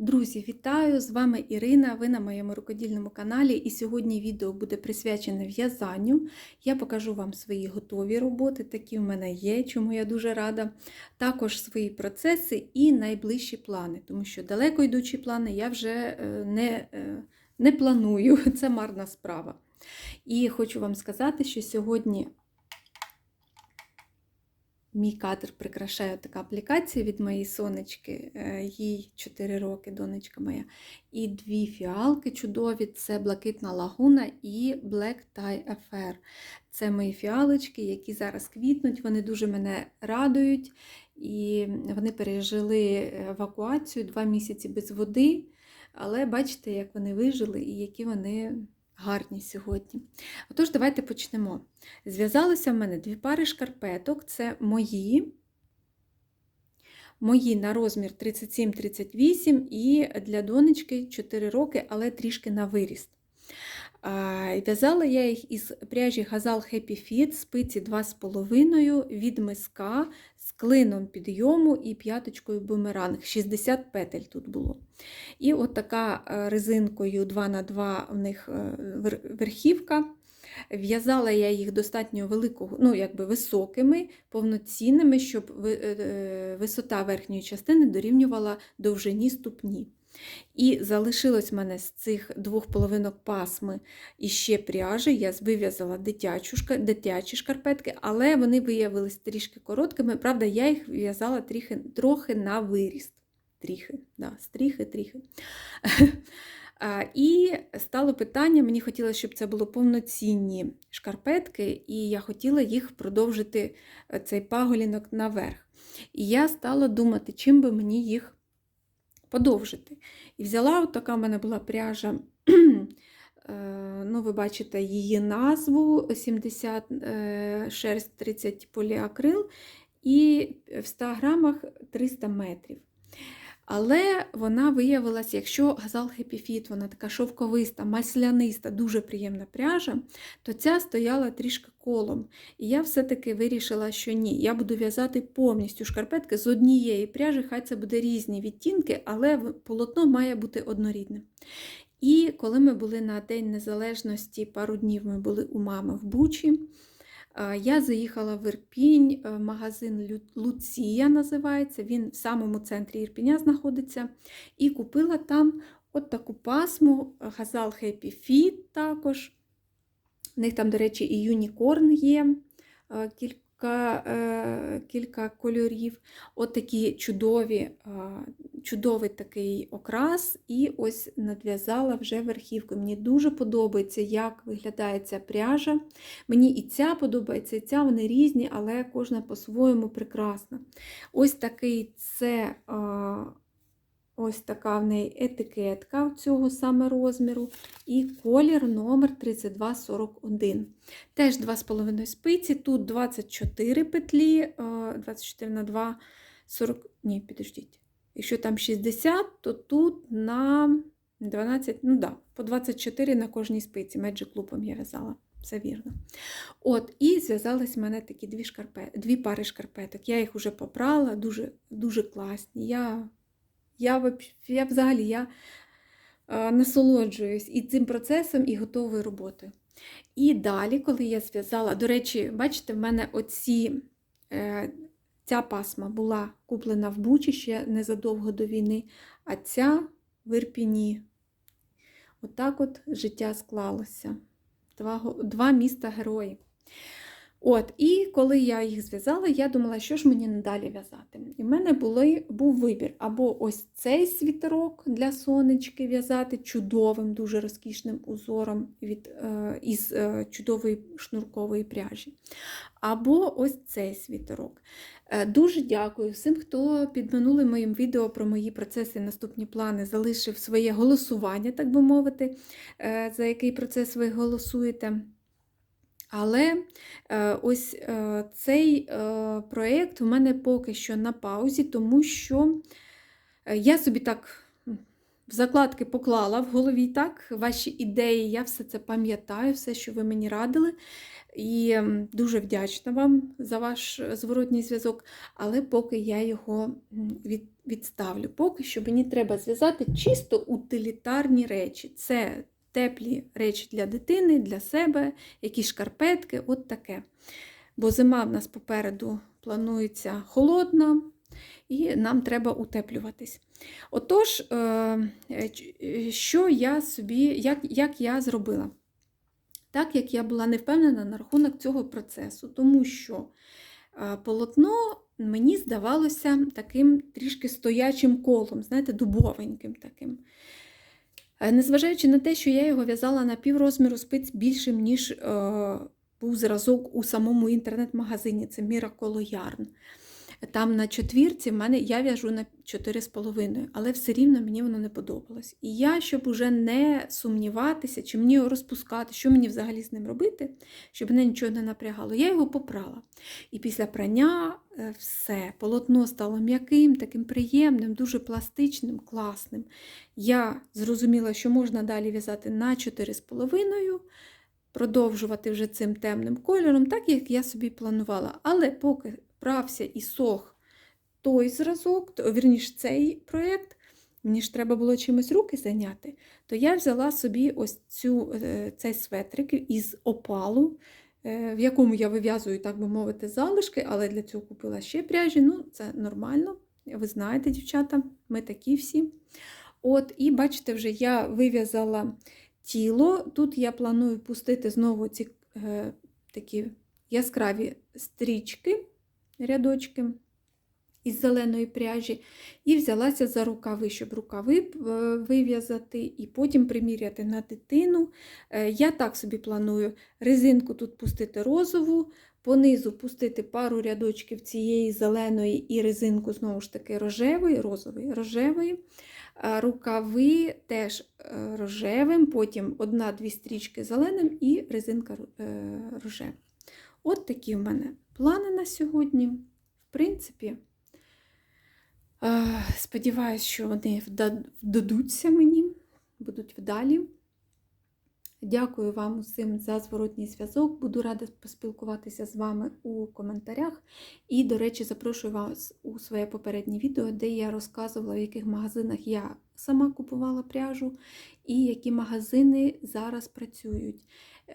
Друзі, вітаю! З вами Ірина. Ви на моєму рукодільному каналі. І сьогодні відео буде присвячене в'язанню. Я покажу вам свої готові роботи, такі в мене є, чому я дуже рада. Також свої процеси і найближчі плани, тому що далеко йдучі плани я вже е, не, е, не планую. Це марна справа. І хочу вам сказати, що сьогодні Мій кадр прикрашає така аплікація від моєї сонечки, е, їй 4 роки, донечка моя. І дві фіалки чудові це Блакитна лагуна і Black Tie Affair. Це мої фіалочки, які зараз квітнуть, вони дуже мене радують. І вони пережили евакуацію два місяці без води. Але бачите, як вони вижили і які вони гарні сьогодні. Отож, давайте почнемо. Зв'язалися в мене дві пари шкарпеток, це мої. Мої на розмір 37-38 і для донечки 4 роки, але трішки на виріст. В'язала я їх із пряжі Газал Happy Fit, спиці 2,5 від миска клином підйому і п'яточкою бумеранг. 60 петель тут було. І от така резинкою 2х2 в них верхівка. В'язала я їх достатньо великого, ну, якби високими, повноцінними, щоб висота верхньої частини дорівнювала довжині ступні. І залишилось в мене з цих двох половинок пасми іще пряжі. Я вив'язала дитячі шкарпетки, але вони виявилися трішки короткими. Правда, я їх в'язала трохи, трохи на виріст. Тріхи, да, стріхи, тріхи. І стало питання: мені хотілося, щоб це було повноцінні шкарпетки, і я хотіла їх продовжити е, цей паголінок наверх. І я стала думати, чим би мені їх подовжити. І взяла, от така в мене була пряжа, е, ну, ви бачите її назву 70 е, шерсть 30 поліакрил, і в 100 грамах 300 метрів. Але вона виявилася, якщо газал Happy вона така шовковиста, масляниста, дуже приємна пряжа, то ця стояла трішки колом. І я все-таки вирішила, що ні. Я буду в'язати повністю шкарпетки з однієї пряжі, хай це буде різні відтінки, але полотно має бути однорідним. І коли ми були на День Незалежності, пару днів ми були у мами в Бучі. Я заїхала в Ірпінь, е, магазин Луція називається, він в самому центрі Ірпіня знаходиться. І купила там от таку пасму, газал Happy Fit також. У них там, до речі, і юнікорн є. Кілька кілька е, кілька кольорів. От такі чудові, чудовий такий окрас, і ось надв'язала вже верхівку. Мені дуже подобається, як виглядає ця пряжа. Мені і ця подобається, і ця вони різні, але кожна по-своєму прекрасна. Ось такий це Ось така в неї етикетка цього саме розміру. І колір номер 3241. Теж 2,5 спиці, тут 24 петлі, 24 на 2, 40. Ні, підождіть. Якщо там 60, то тут на 12, ну да, по 24 на кожній спиці. Magic клубом я в'язала. Все вірно. От, І зв'язались в мене такі дві шкарпет, дві пари шкарпеток. Я їх вже попрала, дуже дуже класні. Я я я взагалі я насолоджуюсь і цим процесом, і готовою роботою. І далі, коли я зв'язала, до речі, бачите, в мене оці, е, ця пасма була куплена в Бучі ще незадовго до війни, а ця в Ірпіні. Отак от, от життя склалося. Два, Два міста герої. От, І коли я їх зв'язала, я думала, що ж мені надалі в'язати. І в мене були, був вибір: або ось цей світерок для сонечки в'язати чудовим, дуже розкішним узором від, е, із е, чудової шнуркової пряжі. Або ось цей світерок. Е, дуже дякую всім, хто під минулим моїм відео про мої процеси і наступні плани залишив своє голосування, так би мовити, за який процес ви голосуєте. Але е, ось е, цей е, проєкт у мене поки що на паузі, тому що я собі так в закладки поклала в голові так, ваші ідеї, я все це пам'ятаю, все, що ви мені радили. І дуже вдячна вам за ваш зворотній зв'язок, але поки я його від, відставлю. Поки що мені треба зв'язати чисто утилітарні речі. Це теплі речі для дитини, для себе, якісь шкарпетки, от таке. Бо зима в нас попереду планується холодна, і нам треба утеплюватись. Отож, е, е, е, що я собі, як, як я зробила? Так як я була не впевнена на рахунок цього процесу, тому що полотно мені здавалося таким трішки стоячим колом, знаєте, дубовеньким таким. Е, Незважаючи на те, що я його в'язала на піврозміру спиць більшим, ніж е, був зразок у самому інтернет-магазині, це Miracle Yarn. Там на четвірці в мене я в'яжу на 4,5, але все рівно мені воно не подобалось. І я, щоб уже не сумніватися, чи мені його розпускати, що мені взагалі з ним робити, щоб мене нічого не напрягало, я його попрала. І після прання е, все, полотно стало м'яким, таким приємним, дуже пластичним, класним. Я зрозуміла, що можна далі в'язати на 4,5, продовжувати вже цим темним кольором, так як я собі планувала. Але поки прався і сох той зразок, то, вірніш, цей проєкт, мені ж треба було чимось руки зайняти, то я взяла собі ось цю, е, цей светрик із опалу, е, в якому я вив'язую, так би мовити, залишки, але для цього купила ще пряжі. Ну, це нормально. Ви знаєте, дівчата, ми такі всі. От, І бачите, вже я вив'язала тіло. Тут я планую пустити знову ці е, такі яскраві стрічки, рядочки із зеленої пряжі, і взялася за рукави, щоб рукави е, вив'язати і потім приміряти на дитину. Е, Я так собі планую резинку тут пустити розову, понизу пустити пару рядочків цієї зеленої і резинку знову ж таки рожевої, розової, рожевої. Рукави теж е, рожевим, потім одна-дві стрічки зеленим і резинка ро- рожева. От такі в мене плани на сьогодні. В принципі, е, сподіваюся, що вони вдадуться мені, будуть вдалі. Дякую вам усім за зворотній зв'язок. Буду рада поспілкуватися з вами у коментарях. І, до речі, запрошую вас у своє попереднє відео, де я розказувала, в яких магазинах я сама купувала пряжу і які магазини зараз працюють.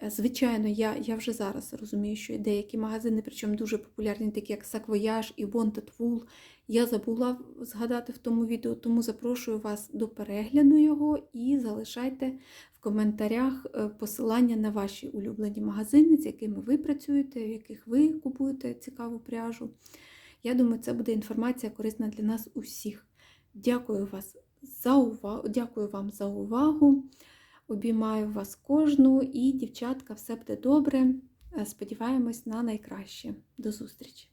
Е, Звичайно, я, я вже зараз розумію, що деякі магазини, причому дуже популярні, такі як Sacvoyage і Wanted Wool, я забула згадати в тому відео, тому запрошую вас до перегляду його і залишайте в коментарях е, посилання на ваші улюблені магазини, з якими ви працюєте, в яких ви купуєте цікаву пряжу. Я думаю, це буде інформація корисна для нас усіх. Дякую, вас за увагу. Дякую вам за увагу. Обіймаю вас кожну і, дівчатка, все буде добре. Е, Сподіваємось на найкраще. До зустрічі!